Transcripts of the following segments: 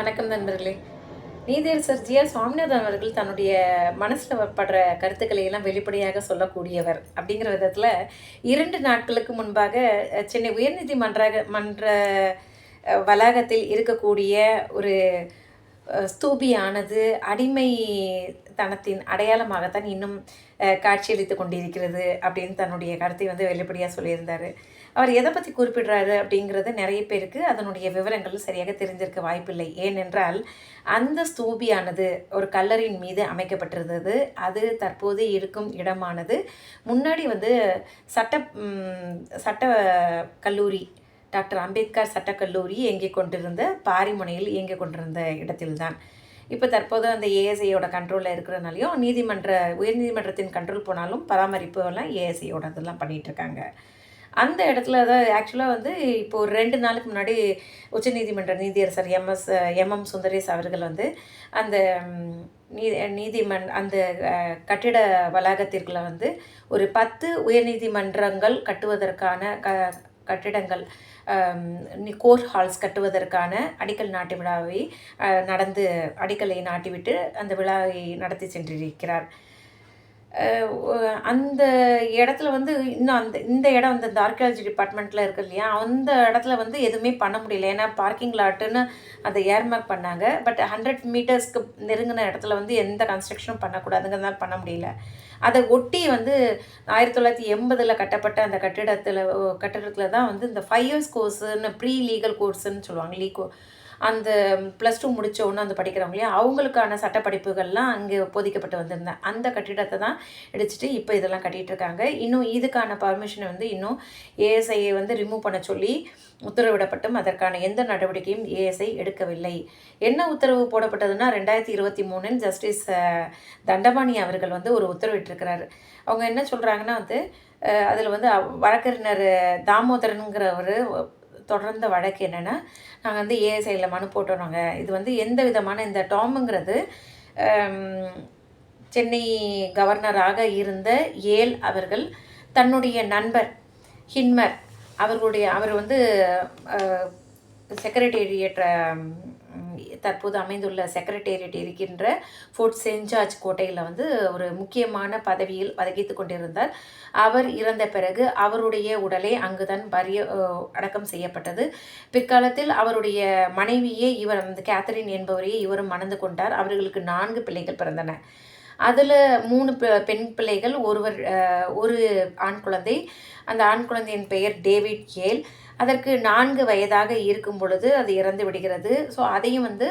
வணக்கம் நண்பர்களே. நீதியரசர் ஜி ஆர் சுவாமிநாதன் அவர்கள் தன்னுடைய மனசில் படுற கருத்துக்களை எல்லாம் வெளிப்படையாக சொல்லக்கூடியவர் அப்படிங்கிற விதத்தில் இரண்டு நாட்களுக்கு முன்பாக சென்னை உயர்நீதிமன்ற மன்ற வளாகத்தில் இருக்கக்கூடிய ஒரு ஸ்தூபியானது அடிமை தனத்தின் அடையாளமாகத்தான் இன்னும் காட்சியளித்து கொண்டிருக்கிறது அப்படின்னு தன்னுடைய கருத்தை வந்து வெளிப்படையாக சொல்லியிருந்தார். அவர் எதை பற்றி குறிப்பிடுறாரு அப்படிங்கிறது நிறைய பேருக்கு அதனுடைய விவரங்கள் சரியாக தெரிஞ்சிருக்க வாய்ப்பில்லை. ஏனென்றால் அந்த ஸ்தூபியானது ஒரு கல்லறின் மீது அமைக்கப்பட்டிருந்தது. அது தற்போது இருக்கும் இடமானது. முன்னாடி வந்து சட்ட சட்ட கல்லூரி டாக்டர் அம்பேத்கர் சட்டக்கல்லூரி இயங்கிக் கொண்டிருந்த பாரிமுனையில் இயங்கிக் கொண்டிருந்த இடத்தில்தான். இப்போ தற்போது அந்த ஏஎஸ்ஐயோட கண்ட்ரோலில் இருக்கிறனாலையும் நீதிமன்ற உயர்நீதிமன்றத்தின் கண்ட்ரோல் போனாலும் பராமரிப்பு எல்லாம் ஏஎஸ்ஐயோட இதெல்லாம் பண்ணிகிட்ருக்காங்க இருக்காங்க. அந்த இடத்துல தான் ஆக்சுவலாக வந்து இப்போ ஒரு ரெண்டு நாளுக்கு முன்னாடி உச்சநீதிமன்ற நீதியரசர் எம்எஸ் எம்எம் சுந்தரேஸ் அவர்கள் வந்து அந்த நீ நீதிமன் அந்த கட்டிட வளாகத்திற்குள்ள வந்து ஒரு பத்து உயர்நீதிமன்றங்கள் கட்டுவதற்கான க கட்டிடங்கள் கோர்ட் ஹால்ஸ் கட்டுவதற்கான அடிக்கல் நாட்டு விழாவை நடந்து அடிக்கலை நாட்டிவிட்டு அந்த விழாவை நடத்தி சென்றிருக்கிறார். அந்த இடத்துல வந்து இன்னும் அந்த இந்த இடம் வந்து இந்த ஆர்கியாலஜி டிபார்ட்மெண்ட்டில் இருக்கு இல்லையா? அந்த இடத்துல வந்து எதுவுமே பண்ண முடியல. ஏன்னா பார்க்கிங் லாட்டுன்னு அதை ஏர்மார்க் பண்ணாங்க. பட் ஹண்ட்ரட் மீட்டர்ஸ்க்கு நெருங்கின இடத்துல வந்து எந்த கன்ஸ்ட்ரக்ஷனும் பண்ணக்கூடாதுங்கிறதுனால பண்ண முடியல. அதை ஒட்டி வந்து ஆயிரத்தி தொள்ளாயிரத்தி எண்பதில் கட்டப்பட்ட அந்த கட்டிடத்தில் கட்டிடத்தில் தான் வந்து இந்த ஃபைவ் இயர்ஸ் கோர்ஸுன்னு ப்ரீ லீகல் கோர்ஸுன்னு சொல்லுவாங்க. லீகோ அந்த ப்ளஸ் டூ முடிச்ச அந்த வந்து படிக்கிறவங்க இல்லையா அவங்களுக்கான சட்டப்படிப்புகள்லாம் அங்கே போதிக்கப்பட்டு வந்திருந்தேன். அந்த கட்டிடத்தை தான் இடிச்சிட்டு இப்போ இதெல்லாம் கட்டிகிட்டு இருக்காங்க. இன்னும் இதுக்கான பர்மிஷனை வந்து இன்னும் ஏஎஸ்ஐயை வந்து ரிமூவ் பண்ண சொல்லி உத்தரவிடப்பட்டும். அதற்கான எந்த நடவடிக்கையும் ஏஎஸ்ஐ எடுக்கவில்லை. என்ன உத்தரவு போடப்பட்டதுன்னா ரெண்டாயிரத்தி இருபத்தி மூணில் ஜஸ்டிஸ் தண்டபாணி அவர்கள் வந்து ஒரு உத்தரவிட்டிருக்கிறாரு. அவங்க என்ன சொல்கிறாங்கன்னா வந்து அதில் வந்து வழக்கறிஞர் தாமோதரனுங்கிறவர் தொடர்ந்த வழக்கு என்னென்னா நாங்கள் வந்து ஏஎஸ்ஐயில் மனு போட்டோம் நாங்கள் இது வந்து எந்த விதமான இந்த டாமுங்கிறது சென்னை கவர்னராக இருந்த ஏல் அவர்கள் தன்னுடைய நண்பர் ஹின்மர் அவர்களுடைய அவர் வந்து செக்ரட்டேரியட் தற்போது அமைந்துள்ள செக்ரட்டேரியட் இருக்கின்ற ஃபோர்ட் செயின்ட் ஜார்ஜ் கோட்டையில் வந்து ஒரு முக்கியமான பதவியில் வகித்து கொண்டிருந்தார். அவர் இறந்த பிறகு அவருடைய உடலை அங்குதான் பரிய அடக்கம் செய்யப்பட்டது. பிற்காலத்தில் அவருடைய மனைவியே இவர் அந்த கேத்தரின் என்பவரையே இவரும் மணந்து கொண்டார். அவர்களுக்கு நான்கு பிள்ளைகள் பிறந்தன. அதில் மூணு பெ- பெண் பிள்ளைகள் ஒருவர் ஒரு ஆண் குழந்தை. அந்த ஆண் குழந்தையின் பெயர் டேவிட் ஏல் அதற்கு நான்கு வயதாக இருக்கும் பொழுது அது இறந்து விடுகிறது. ஸோ அதையும் வந்து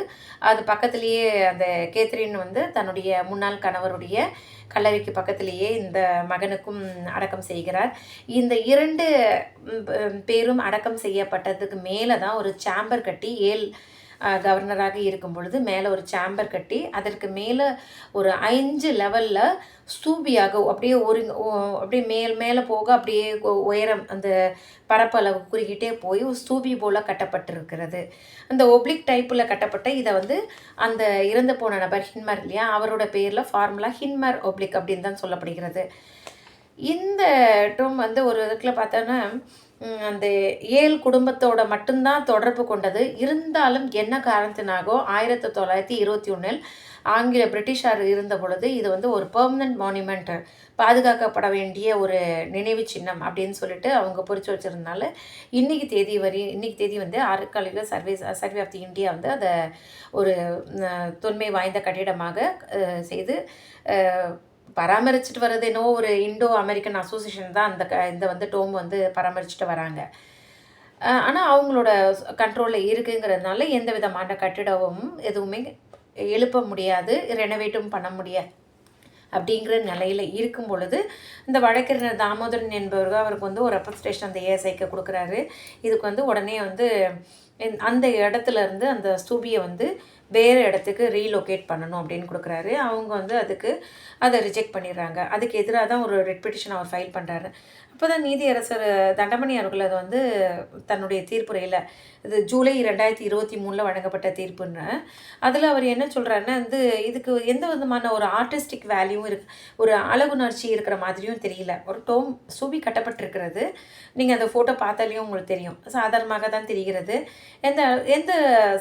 அது பக்கத்திலேயே அந்த கேத்ரின் வந்து தன்னுடைய முன்னாள் கணவருடைய கல்லறைக்கு பக்கத்திலேயே இந்த மகனுக்கும் அடக்கம் செய்கிறார். இந்த இரண்டு பேரும் அடக்கம் செய்யப்பட்டதுக்கு மேலே தான் ஒரு சாம்பர் கட்டி ஏழ் கவர்னராக இருக்கும் பொழுது மேலே ஒரு சாம்பர் கட்டி அதற்கு மேலே ஒரு அஞ்சு லெவலில் ஸ்தூபியாக அப்படியே ஒரு அப்படியே மேல் மேலே போக அப்படியே உயரம் அந்த பரப்பளவு குறுகிட்டே போய் ஒரு ஸ்தூபி போல் கட்டப்பட்டிருக்கிறது. அந்த ஒப்ளிக் டைப்பில் கட்டப்பட்ட இதை வந்து அந்த இறந்து போன நபர் ஹின்மர் இல்லையா? அவரோட பேரில் ஃபார்முலா ஹின்மர் ஒப்ளிக் அப்படின்னு தான் சொல்லப்படுகிறது. இந்த டோம் வந்து ஒரு இடத்துல பார்த்தோன்னா அந்த ஏழு குடும்பத்தோட மட்டும்தான் தொடர்பு கொண்டது. இருந்தாலும் என்ன காரணத்தினாகோ ஆயிரத்தி தொள்ளாயிரத்தி இருபத்தி ஒன்றில் ஆங்கில பிரிட்டிஷார் இருந்த பொழுது இது வந்து ஒரு பெர்மனன்ட் மானுமெண்ட் பாதுகாக்கப்பட வேண்டிய ஒரு நினைவு சின்னம் அப்படின்னு சொல்லிட்டு அவங்க பொறிச்சு வச்சிருந்தனால இன்றைக்கி தேதி வரி இன்றைக்கி தேதி வந்து ஆறுக்காலையில் service survey of the India வந்து அதை ஒரு தொன்மை வாய்ந்த கட்டிடமாக செய்து பராமரிச்சுட்டு வர்றது என்னவோ ஒரு இண்டோ அமெரிக்கன் அசோசியேஷன் தான் அந்த க இந்த வந்து டோம் வந்து பராமரிச்சுட்டு வராங்க. ஆனால் அவங்களோட கண்ட்ரோலில் இருக்குங்கிறதுனால எந்த விதமான கட்டிடமும் எதுவுமே எழுப்ப முடியாது ரெனோவேட்டும் பண்ண முடியாது அப்படிங்கிற நிலையில் இருக்கும் பொழுது இந்த வழக்கறிஞர் தாமோதரன் என்பவர் அவருக்கு வந்து ஒரு ரெப்ரஸன்டேஷன் அந்த ஏஎஸ்ஐக்கு கொடுக்குறாரு. இதுக்கு வந்து உடனே வந்து அந்த இடத்துல இருந்து அந்த ஸ்தூபியை வந்து வேறு இடத்துக்கு ரீலொகேட் பண்ணணும் அப்படின்னு கொடுக்குறாரு. அவங்க வந்து அதுக்கு அதை ரிஜெக்ட் பண்ணிடுறாங்க. அதுக்கு எதிராக தான் ஒரு ரெட் பெட்டிஷன் அவர் ஃபைல் பண்ணுறாரு இப்போ தான் நீதியரசர் தண்டமணி அவர்கள் அது வந்து தன்னுடைய தீர்ப்புரையில் இது ஜூலை 2023ல வழங்கப்பட்ட தீர்ப்புன்னு. அதில் அவர் என்ன சொல்கிறாருன்னா வந்து, இதுக்கு எந்த விதமான ஒரு ஆர்டிஸ்டிக் வேல்யூவும் இருக்கு ஒரு அழகுணர்ச்சி இருக்கிற மாதிரியும் தெரியல. ஒரு டோம் சூபி கட்டப்பட்டிருக்கிறது. நீங்கள் அந்த ஃபோட்டோ பார்த்தாலேயும் உங்களுக்கு தெரியும். சாதாரணமாக தான் தெரிகிறது. எந்த எந்த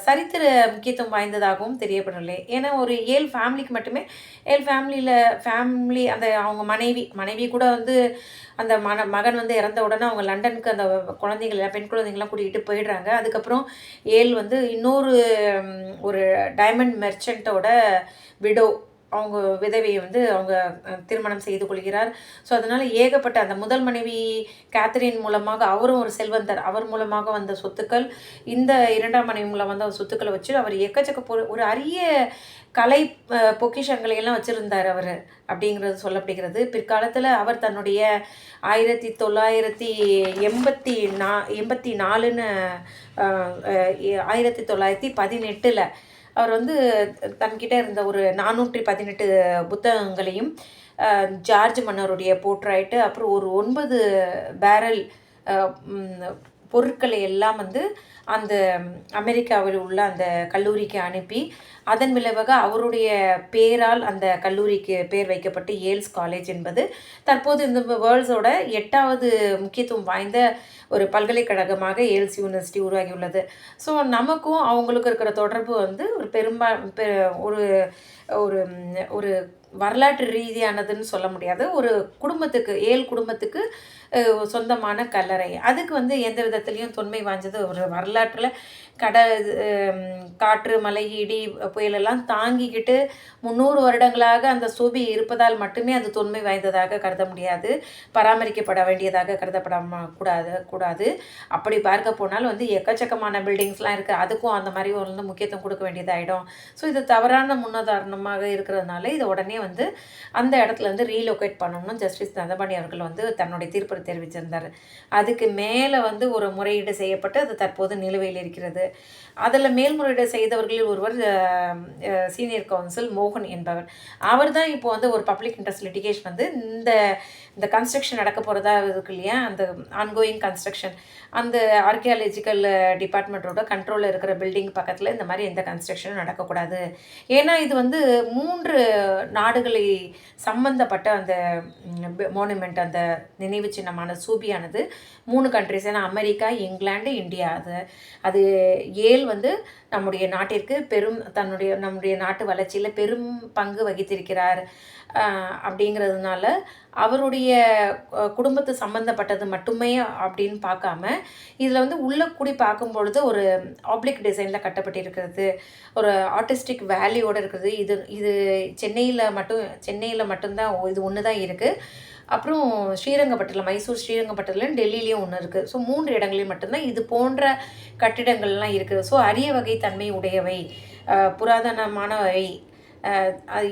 சரித்திர முக்கியத்துவம் வாய்ந்ததாகவும் தெரியப்படவில்லை. ஏன்னா ஒரு ஏழு ஃபேமிலிக்கு மட்டுமே ஏழு ஃபேமிலியில் ஃபேமிலி அந்த அவங்க மனைவி மனைவி கூட வந்து அந்த மன மகன் வந்து இறந்த உடனே அவங்க லண்டனுக்கு அந்த குழந்தைங்கள பெண் குழந்தைங்களாம் கூட்டிகிட்டு போயிடுறாங்க. அதுக்கப்புறம் ஏல் வந்து இன்னொரு ஒரு டைமண்ட் மெர்ச்சண்ட்டோட விடோ அவங்க விதவையை வந்து அவங்க திருமணம் செய்து கொள்கிறார். ஸோ, அதனால் ஏகப்பட்ட அந்த முதல் மனைவி கேத்தரின் மூலமாக அவரும் ஒரு செல்வந்தர். அவர் மூலமாக வந்த சொத்துக்கள், இந்த இரண்டாம் மனைவி மூலம் வந்த சொத்துக்களை வச்சு அவர் எக்கச்சக்க பொ ஒரு அரிய கலை பொக்கிஷங்களையெல்லாம் பொக்கிஷங்களை எல்லாம் அப்படிங்கிறது சொல்லப்படுகிறது. பிற்காலத்தில் அவர் தன்னுடைய 1980 நா எண்பத்தி நாலுன்னு ஆயிரத்தி தொள்ளாயிரத்தி பதினெட்டில் அவர் வந்து தன்கிட்ட இருந்த ஒரு 418 புத்தகங்களையும், ஜார்ஜ் மன்னருடைய போர்ட்ரைட் அப்புறம் ஒரு ஒன்பது பேரல் பொருட்களை எல்லாம் வந்து அந்த அமெரிக்காவில் உள்ள அந்த கல்லூரிக்கு அனுப்பி, அதன் விளைவாக அவருடைய பேரால் அந்த கல்லூரிக்கு பேர் வைக்கப்பட்டு ஏல்ஸ் காலேஜ் என்பது தற்போது இந்த வேர்ல்ட்ஸோட எட்டாவது முக்கியத்துவம் வாய்ந்த ஒரு பல்கலைக்கழகமாக ஏல்ஸ் யூனிவர்சிட்டி உருவாகியுள்ளது. ஸோ, நமக்கும் அவங்களுக்கும் இருக்கிற தொடர்பு வந்து ஒரு பெரும்பா பெ ஒரு ஒரு ஒரு வரலாற்று ரீதியானதுன்னு சொல்ல முடியாது. ஒரு குடும்பத்துக்கு ஏல் குடும்பத்துக்கு சொந்தமான கல்லறை. அதுக்கு வந்து எந்த விதத்துலேயும் தொன்மை வாய்ந்தது ஒரு வரலாற்றில் கட காற்று, மலை இடி, புயலெல்லாம் தாங்கிக்கிட்டு 300 வருடங்களாக அந்த சூபி இருப்பதால் மட்டுமே அது தொன்மை வாய்ந்ததாக கருத முடியாது. பராமரிக்கப்பட வேண்டியதாக கருதப்பட கூடாது கூடாது. அப்படி பார்க்க போனால் வந்து எக்கச்சக்கமான பில்டிங்ஸ்லாம் இருக்குது அதுக்கும் அந்த மாதிரி வந்து முக்கியத்துவம் கொடுக்க வேண்டியதாகிடும் ஸோ, இது தவறான முன்னுதாரணமாக இருக்கிறதுனால, இது உடனே வந்து அந்த இடத்துல வந்து ரீலொகேட் பண்ணணும்னு ஜஸ்டிஸ் நந்தபாணி அவர்கள் வந்து தன்னுடைய அவர் தெரிவிச்சிருந்தார் அதுக்கு மேலே வந்து ஒரு முறையீடு செய்யப்பட்டு அது தற்போது நிலுவையில் இருக்கிறது. அதில் மேல்முறையீடு செய்தவர்களில் ஒருவர் சீனியர் கவுன்சில் மோகன் என்பவர். அவர் தான் இப்போ வந்து ஒரு பப்ளிக் இன்ட்ரெஸ்ட் லிட்டிகேஷன் வந்து இந்த இந்த கன்ஸ்ட்ரக்ஷன் நடக்க போகிறதா இருக்கு இல்லையா? அந்த ஆன்கோயிங் கன்ஸ்ட்ரக்ஷன் அந்த ஆர்கியாலஜிக்கல் டிபார்ட்மெண்ட்டோட கண்ட்ரோலில் இருக்கிற பில்டிங் பக்கத்தில் இந்த மாதிரி எந்த கன்ஸ்ட்ரக்ஷனும் நடக்கக்கூடாது. ஏன்னா, இது வந்து மூன்று நாடுகளை சம்பந்தப்பட்ட அந்த மோனுமெண்ட் அந்த நினைவு சின்னமான ஸ்தூபியானது 3 கண்ட்ரீஸ் ஏன்னா அமெரிக்கா, இங்கிலாந்து, இந்தியா அது அது ஏல் வந்து நம்முடைய நாட்டிற்கு பெரும் தன்னுடைய நம்முடைய நாட்டு வளர்ச்சியில் பெரும் பங்கு வகித்திருக்கிறார். அப்படிங்கிறதுனால, அவருடைய குடும்பத்து சம்மந்தப்பட்டது மட்டுமே அப்படின்னு பார்க்காம, இதில் வந்து உள்ள கூடி பார்க்கும் பொழுது ஒரு ஆப்ளிக் டிசைனில் கட்டப்பட்டிருக்கிறது. ஒரு ஆர்டிஸ்டிக் வேல்யூவோடு இருக்குது. இது இது சென்னையில் மட்டும் சென்னையில் மட்டும்தான் இது ஒன்று தான் இருக்குது அப்புறம் ஸ்ரீரங்கப்பட்டத்தில் மைசூர் ஸ்ரீரங்கப்பட்டணம், டெல்லியிலையும் ஒன்று இருக்குது ஸோ, மூன்று இடங்களில் மட்டும்தான் இது போன்ற கட்டிடங்கள்லாம் இருக்குது. ஸோ, அரிய வகை தன்மை உடையவை, புராதனமானவை,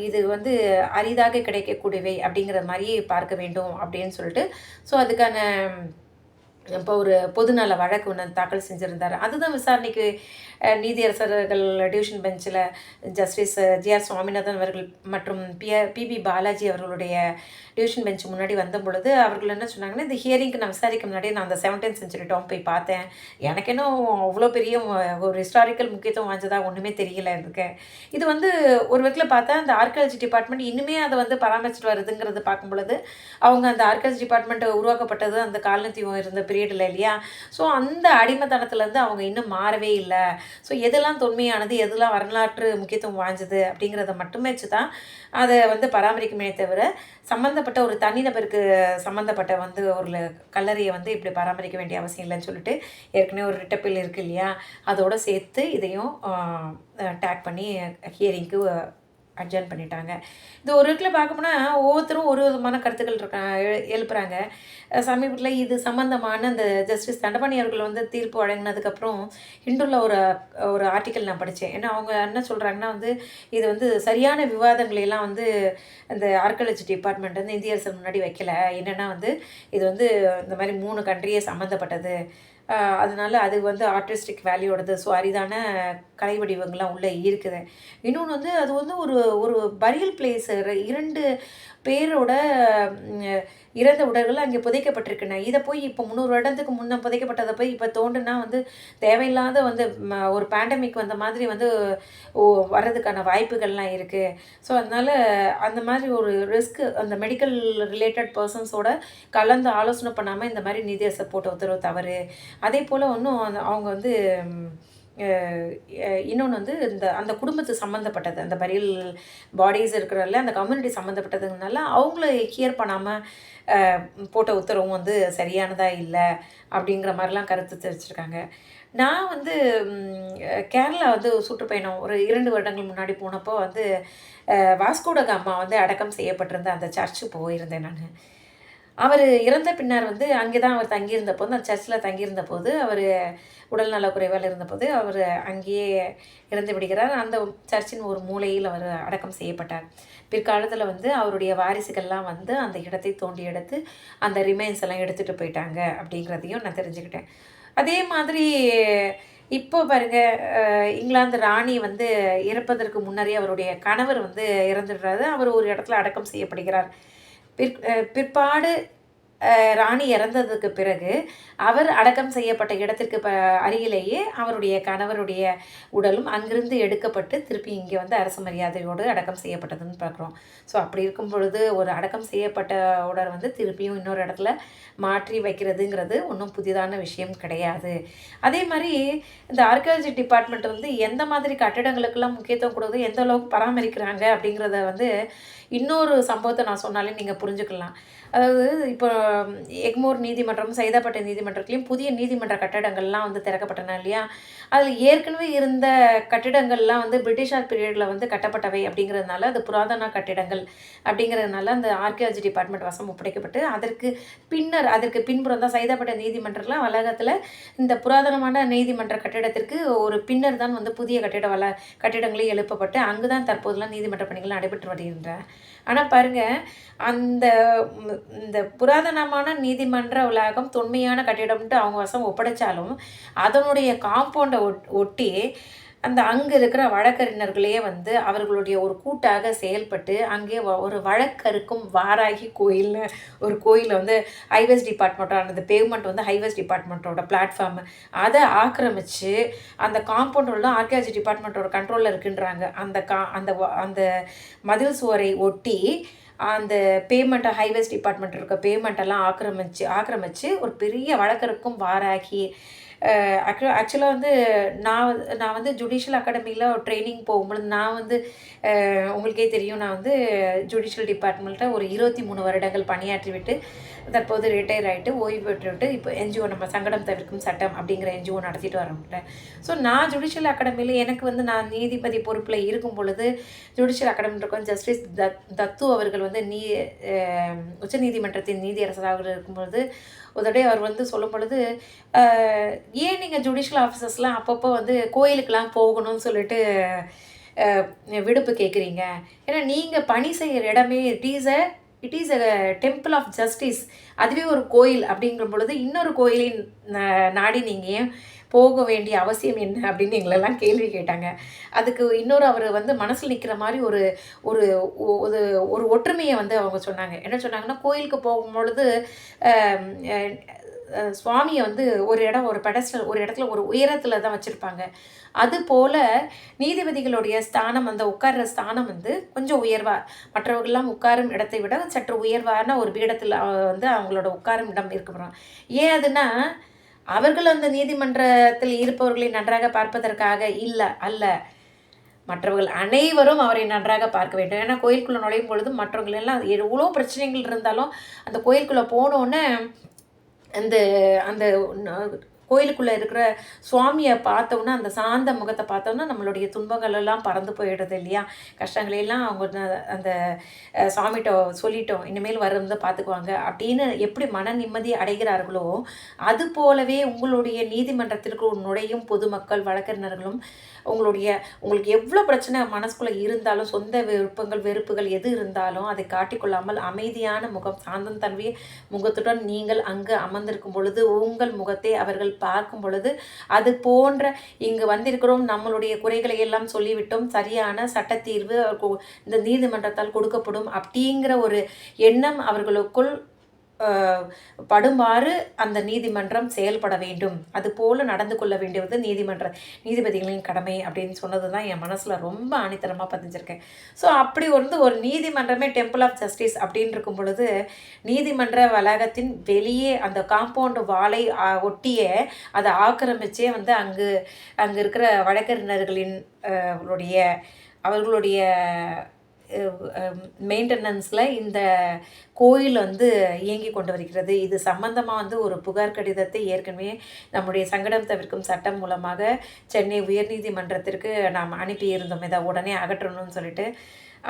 இது வந்து அரிதாக கிடைக்கக்கூடியவை அப்படிங்கிற மாதிரியே பார்க்க வேண்டும் அப்படின்னு சொல்லிட்டு, ஸோ, அதுக்கான இப்போ ஒரு பொதுநல வழக்கு ஒன்று தாக்கல் செஞ்சுருந்தார் அதுதான் விசாரணைக்கு நீதியரசர்கள் டிவிஷன் பெஞ்சில் ஜஸ்டிஸ் ஜி.ஆர். சுவாமிநாதன் அவர்கள் மற்றும் பி பி.பி. பாலாஜி அவர்களுடைய டிவிஷன் பெஞ்ச் முன்னாடி வந்தபொழுது, அவர்கள் என்ன சொன்னாங்கன்னா, இந்த ஹியரிங்க்கு நான் விசாரிக்க முன்னாடியே நான் அந்த 17த் செஞ்சுரி டோம் போய் பார்த்தேன். எனக்கு என்ன அவ்வளோ பெரிய ஒரு ஹிஸ்டாரிக்கல் முக்கியத்துவம் வாய்ந்ததாக ஒன்றுமே தெரியல எனக்கு. இது வந்து ஒரு விதத்தில் பார்த்தா அந்த ஆர்காலஜி டிபார்ட்மெண்ட் இன்னுமே அதை வந்து பராமரிச்சுட்டு வருதுங்கிறதை பார்க்கும் பொழுது அவங்க அந்த ஆர்க்கியாலஜி டிபார்ட்மெண்ட் உருவாக்கப்பட்டது அந்த காலனித்துவம் இருந்த பீரியட்ல இல்லையா? ஸோ, அந்த அடிமைத்தனத்துலேருந்து அவங்க இன்னும் மாறவே இல்லை ஸோ, எதெல்லாம் தொன்மையானது, எதெல்லாம் வரலாற்று முக்கியத்துவம் வாய்ந்தது அப்படிங்கிறத மட்டுமே வச்சு தான் அதை வந்து பராமரிக்குமே தவிர, சம்மந்தப்பட்ட ஒரு தனிநபருக்கு சம்மந்தப்பட்ட வந்து ஒரு கல்லறையை வந்து இப்படி பராமரிக்க வேண்டிய அவசியம் இல்லைன்னு சொல்லிட்டு, ஏற்கனவே ஒரு ரிட்டப்பில் இருக்குது இருக்கு இல்லையா? அதோடு சேர்த்து இதையும் டேக் பண்ணி ஹியரிங்க்கு அட்ஜர்ன் பண்ணிட்டாங்க. இது ஒரு வீட்டில் பார்க்க ஒவ்வொருத்தரும் ஒரு விதமான கருத்துக்கள் இருக்கா எ எழுப்புறாங்க. சமீபத்தில் இது சம்மந்தமான அந்த ஜஸ்டிஸ் தண்டபாணி அவர்கள் வந்து தீர்ப்பு வழங்கினதுக்கப்புறம், ஹிண்டுல ஒரு ஒரு ஆர்டிக்கல் நான் படித்தேன் ஏன்னா, அவங்க என்ன சொல்கிறாங்கன்னா வந்து, இது வந்து சரியான விவாதங்களையெல்லாம் வந்து இந்த ஆர்கியாலஜி டிபார்ட்மெண்ட் வந்து அரசு முன்னாடி வைக்கல. என்னன்னா வந்து, இது வந்து இந்த மாதிரி மூணு கண்ட்ரியே சம்மந்தப்பட்டது. அதனால் அதனால அது வந்து ஆர்டிஸ்டிக் வேல்யூடது ஸோ, அரிதான கலை வடிவங்கள்லாம் உள்ளே இருக்குது. இன்னொன்று வந்து அது வந்து ஒரு ஒரு பரியல் பிளேஸ் இரண்டு பேரோட இறந்த உடல்கள் அங்கே புதைக்கப்பட்டிருக்கின்றன இதை போய் இப்போ முந்நூறு வருடத்துக்கு முன்ன புதைக்கப்பட்டதை போய் இப்போ தோண்டுனா வந்து தேவையில்லாத வந்து ஒரு பேண்டமிக் வந்த மாதிரி வந்து வர்றதுக்கான வாய்ப்புகள்லாம் இருக்குது ஸோ அதனால் அந்த மாதிரி ஒரு ரிஸ்க் அந்த மெடிக்கல் ரிலேட்டட் பர்சன்ஸோட கலந்து ஆலோசனை பண்ணாமல் இந்த மாதிரி நிதியை சப்போர்ட் உத்தரவு தவறு. அதே போல் ஒன்றும் அவங்க வந்து இன்னொன்று வந்து இந்த அந்த குடும்பத்து சம்மந்தப்பட்டது அந்த பரியல் பாடிஸ் இருக்கிறதில்ல அந்த கம்யூனிட்டி சம்மந்தப்பட்டதுனால அவங்கள ஹியர் பண்ணாமல் போட்ட உத்தரவும் வந்து சரியானதாக இல்லை அப்படிங்கிற மாதிரிலாம் கருத்து தெரிவிச்சிருக்காங்க. நான் வந்து கேரளா வந்து சுற்றுப்பயணம் ஒரு இரண்டு வருடங்கள் முன்னாடி போனப்போ வந்து வாஸ்கோட காமா வந்து அடக்கம் செய்யப்பட்டிருந்த அந்த சர்ச்சு போயிருந்தேன் நான். அவர் இறந்த பின்னர் வந்து அங்கே தான் அவர் தங்கியிருந்த போது அந்த சர்ச்சில் தங்கியிருந்த போது அவர் உடல்நல குறைவால் இருந்தபோது அவர் அங்கேயே இறந்து விடுகிறார். அந்த சர்ச்சின் ஒரு மூலையில் அவர் அடக்கம் செய்யப்பட்டார். பிற்காலத்தில் வந்து அவருடைய வாரிசுகள்லாம் வந்து அந்த இடத்தை தோண்டி எடுத்து அந்த ரிமைன்ஸ் எல்லாம் எடுத்துகிட்டு போயிட்டாங்க அப்படிங்கிறதையும் நான் தெரிஞ்சுக்கிட்டேன். அதே மாதிரி இப்போ பாருங்க இங்கிலாந்து ராணி வந்து இறப்பதற்கு முன்னரே அவருடைய கணவர் வந்து இறந்துடுறாரு. அவர் ஒரு இடத்துல அடக்கம் செய்யப்படுகிறார். പിർ പിற்പാട് ராணி இறந்ததுக்கு பிறகு அவர் அடக்கம் செய்யப்பட்ட இடத்திற்கு ப அருகிலேயே அவருடைய கணவருடைய உடலும் அங்கிருந்து எடுக்கப்பட்டு திருப்பி இங்கே வந்து அரசு மரியாதையோடு அடக்கம் செய்யப்பட்டதுன்னு பார்க்குறோம். ஸோ அப்படி இருக்கும் பொழுது ஒரு அடக்கம் செய்யப்பட்ட உடல் வந்து திருப்பியும் இன்னொரு இடத்துல மாற்றி வைக்கிறதுங்கிறது ஒன்றும் புதிதான விஷயம் கிடையாது. அதே மாதிரி இந்த ஆர்கியாலஜி டிபார்ட்மெண்ட் வந்து எந்த மாதிரி கட்டிடங்களுக்கெல்லாம் முக்கியத்துவம் கொடுக்குது எந்த அளவுக்கு பராமரிக்கிறாங்க அப்படிங்கிறத வந்து இன்னொரு சம்பவத்தை நான் சொன்னாலே நீங்கள் புரிஞ்சுக்கலாம். அதாவது இப்போ எக்மோர் நீதிமன்றம் சைதாப்பேட்டை நீதிமன்றத்துலேயும் புதிய நீதிமன்ற கட்டடங்கள்லாம் வந்து திறக்கப்பட்டன இல்லையா? அதில் ஏற்கனவே இருந்த கட்டிடங்கள்லாம் வந்து பிரிட்டிஷார் பீரியடில் வந்து கட்டப்பட்டவை அப்படிங்கிறதுனால அது புராதன கட்டிடங்கள் அப்படிங்கிறதுனால அந்த ஆர்கியாலஜி டிபார்ட்மெண்ட் வசம் ஒப்படைக்கப்பட்டு அதற்கு பின்னர் அதற்கு பின்புறம் தான் சைதாப்பேட்டை நீதிமன்றம்லாம் வளாகத்தில் இந்த புராதனமான நீதிமன்ற கட்டிடத்திற்கு ஒரு பின்னர் தான் வந்து புதிய கட்டிட வள கட்டிடங்களே எழுப்பப்பட்டு அங்கு தான் தற்போதெல்லாம் நீதிமன்ற பணிகள் நடைபெற்று வருகின்றன. ஆனால் பாருங்கள் அந்த இந்த புராதனமான நீதிமன்ற உலகம் தொன்மையான கட்டிடம்ட்டு அவங்க வசம் ஒப்படைச்சாலும் அதனுடைய காம்பவுண்டை ஒட் ஒட்டி அந்த அங்கே இருக்கிற வழக்கறிஞர்களே வந்து அவர்களுடைய ஒரு கூட்டாக செயல்பட்டு அங்கே ஒரு வழக்கருக்கும் வாராகி கோயில்னு ஒரு கோயிலில் வந்து ஹைவேஸ் டிபார்ட்மெண்ட்டோட அந்த பேவ்மெண்ட் வந்து ஹைவேஸ் டிபார்ட்மெண்ட்டோட பிளாட்ஃபார்ம் அதை ஆக்கிரமிச்சு அந்த காம்பவுண்டோட ஆர்கியாலஜி டிபார்ட்மெண்ட்டோட கண்ட்ரோலில் இருக்குன்றாங்க. அந்த கா அந்த அந்த மதில் சுவரை ஒட்டி அந்த பேமெண்ட்டை ஹைவேஸ் டிபார்ட்மெண்ட் இருக்க பேமெண்ட்டெல்லாம் ஆக்கிரமிச்சு ஆக்கிரமிச்சு ஒரு பெரிய வழக்கருக்கும் வாராகி ஆக்சுவலாக வந்து நான் வந்து- நான் வந்து ஜுடிஷியல் அகாடமியில் ட்ரைனிங் போகும்பொழுது நான் வந்து உங்களுக்கே தெரியும் நான் வந்து ஜுடிஷியல் டிபார்ட்மெண்ட்டில் ஒரு இருபத்தி மூணு வருடங்கள் பணியாற்றி விட்டு தற்போது ரிட்டையர் ஆகிட்டு ஓய்வு பெற்றுவிட்டு இப்போ என்ஜிஓ நம்ம சங்கடம் தவிர்க்கும் சட்டம் அப்படிங்கிற என்ஜிஓ நடத்திட்டு வரோம்ல. ஸோ நான் ஜுடிஷியல் அகாடமியில் எனக்கு வந்து நான் நீதிபதி பொறுப்பில் இருக்கும் பொழுது ஜுடிஷியல் அகாடமி இருக்கும் ஜஸ்டிஸ் தத் தத்து அவர்கள் வந்து நீ உச்சநீதிமன்றத்தின் நீதியரசராக இருக்கும்பொழுது ஒரு தடவை அவர் வந்து சொல்லும் பொழுது ஏன் நீங்கள் ஜுடிஷியல் ஆஃபீஸர்ஸ்லாம் அப்பப்போ வந்து கோயிலுக்கெலாம் போகணும்னு சொல்லிட்டு விடுப்பு கேட்குறீங்க ஏன்னா நீங்கள் பணி செய்கிற இடமே it is a it is a temple of justice அதுவே ஒரு கோயில். அப்படிங்கிற பொழுது இன்னொரு கோயிலின் நாடி நீங்கள் ஏன் போக வேண்டிய அவசியம் என்ன அப்படின்னு எங்களெல்லாம் கேள்வி கேட்டாங்க. அதுக்கு இன்னொரு அவர் வந்து மனசில் நிற்கிற மாதிரி ஒரு ஒரு ஒரு ஒரு ஒற்றுமையை வந்து அவங்க சொன்னாங்க. என்ன சொன்னாங்கன்னா கோயிலுக்கு போகும்பொழுது சுவாமியை வந்து ஒரு இடம் ஒரு பெடஸ்டல் ஒரு இடத்துல ஒரு உயரத்தில் தான் வச்சுருப்பாங்க. அதுபோல் நீதிபதிகளுடைய ஸ்தானம் அந்த உட்கார்ற ஸ்தானம் வந்து கொஞ்சம் உயர்வாக மற்றவர்கள்லாம் உட்காரும் இடத்தை விட சற்று உயர்வான ஒரு பீடத்தில் வந்து அவங்களோட உட்காரும் இடம் இருக்கப்படுறாங்க ஏன் அதுனா அவர்கள் அந்த நீதிமன்றத்தில் இருப்பவர்களை நன்றாக பார்ப்பதற்காக இல்லை அல்ல. மற்றவர்கள் அனைவரும் அவரை நன்றாக பார்க்க வேண்டும். ஏன்னா கோயிலுக்குள்ளே நுழையும் பொழுது மற்றவர்கள் எல்லாம் எவ்வளோ பிரச்சனைகள் இருந்தாலும் அந்த கோயிலுக்குள்ளே போனோன்னே அந்த அந்த கோயிலுக்குள்ளே இருக்கிற சுவாமியை பார்த்தோன்னா அந்த சாந்த முகத்தை பார்த்தோன்னா நம்மளுடைய துன்பங்கள் எல்லாம் பறந்து போயிடுது இல்லையா? கஷ்டங்களை எல்லாம் அவங்க அந்த சுவாமிகிட்ட சொல்லிட்டோம். இனிமேல் வரும்போது பார்த்துக்குவாங்க. அப்படின்னு எப்படி மன நிம்மதி அடைகிறார்களோ அது போலவே உங்களுடைய நீதிமன்றத்திற்கு நுழையும் பொதுமக்கள் வழக்கறிஞர்களும் உங்களுடைய உங்களுக்கு எவ்வளோ பிரச்சனை மனசுக்குள்ளே இருந்தாலும் சொந்த விருப்பங்கள் வெறுப்புகள் எது இருந்தாலும் அதை காட்டிக்கொள்ளாமல் அமைதியான முகம் சாந்தம் தன்வி முகத்துடன் நீங்கள் அங்கு அமர்ந்திருக்கும் பொழுது உங்கள் முகத்தை அவர்கள் பார்க்கும் பொழுது அது போன்ற இங்கு வந்திருக்கிறோம். நம்மளுடைய குறைகளை எல்லாம் சொல்லிவிட்டோம். சரியான சட்டத்தீர்வு தீர்வு இந்த நீதிமன்றத்தால் கொடுக்கப்படும் அப்படிங்கிற ஒரு எண்ணம் அவர்களுக்குள் படுமாறு அந்த நீதிமன்றம் செயல்பட வேண்டும். அது போல நடந்து கொள்ள வேண்டியது நீதிமன்ற நீதிபதிகளின் கடமை அப்படின்னு சொன்னது தான் என் மனசில் ரொம்ப ஆணித்தரமாக பதிஞ்சிருக்கேன் ஸோ அப்படி வந்து ஒரு நீதிமன்றமே டெம்பிள் ஆஃப் ஜஸ்டிஸ் அப்படின்னு இருக்கும் பொழுது நீதிமன்ற வளாகத்தின் வெளியே அந்த காம்பவுண்டு வாளை ஒட்டியே அதை ஆக்கிரமிச்சே வந்து அங்கு அங்கே இருக்கிற வழக்கறிஞர்களின் அவர்களுடைய அவர்களுடைய மெயின்டெனன்ஸில் இந்த கோயில் வந்து இயங்கி கொண்டு வருகிறது. இது சம்பந்தமாக வந்து ஒரு புகார் கடிதத்தை ஏற்கனவே நம்முடைய சங்கடம் தவிர்க்கும் சட்டம் மூலமாக சென்னை உயர்நீதிமன்றத்திற்கு நாம் அனுப்பியிருந்தோம். இதை உடனே அகற்றணும்னு சொல்லிட்டு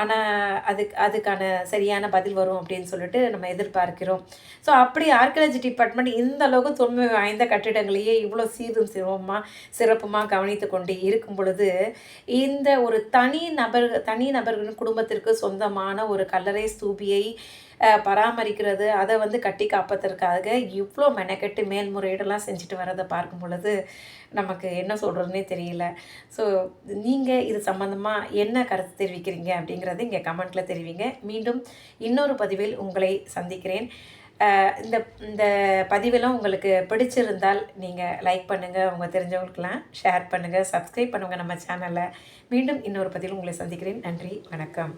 ஆனால் அதுக்கு அதுக்கான சரியான பதில் வரும் அப்படின்னு சொல்லிட்டு நம்ம எதிர்பார்க்கிறோம். ஸோ அப்படி ஆர்கியாலஜி டிபார்ட்மெண்ட் இந்த அளவுக்கு தொன்மை வாய்ந்த கட்டிடங்களையே இவ்வளோ சீரும் சிரமமாக சிறப்புமாக கவனித்து கொண்டு இருக்கும் பொழுது இந்த ஒரு தனி நபர் தனி நபர்களின் குடும்பத்திற்கு சொந்தமான ஒரு கல்லறை ஸ்தூபியை பராமரிக்கிறது அதை வந்து கட்டி காப்பதற்காக இவ்வளோ மெனக்கெட்டு மேல்முறையீடெல்லாம் செஞ்சுட்டு வரதை பார்க்கும் பொழுது நமக்கு என்ன சொல்கிறதுனே தெரியல. ஸோ நீங்கள் இது சம்மந்தமாக என்ன கருத்து தெரிவிக்கிறீங்க அப்படிங்கிறது இங்கே கமெண்ட்டில் தெரிவிங்க. மீண்டும் இன்னொரு பதிவில் உங்களை சந்திக்கிறேன். இந்த இந்த பதிவெல்லாம் உங்களுக்கு பிடிச்சிருந்தால் நீங்கள் லைக் பண்ணுங்கள் உங்கள் தெரிஞ்சவங்களுக்கெல்லாம் ஷேர் பண்ணுங்கள் சப்ஸ்கிரைப் பண்ணுங்கள் நம்ம சேனலை மீண்டும் இன்னொரு பதிவில் உங்களை சந்திக்கிறேன். நன்றி வணக்கம்.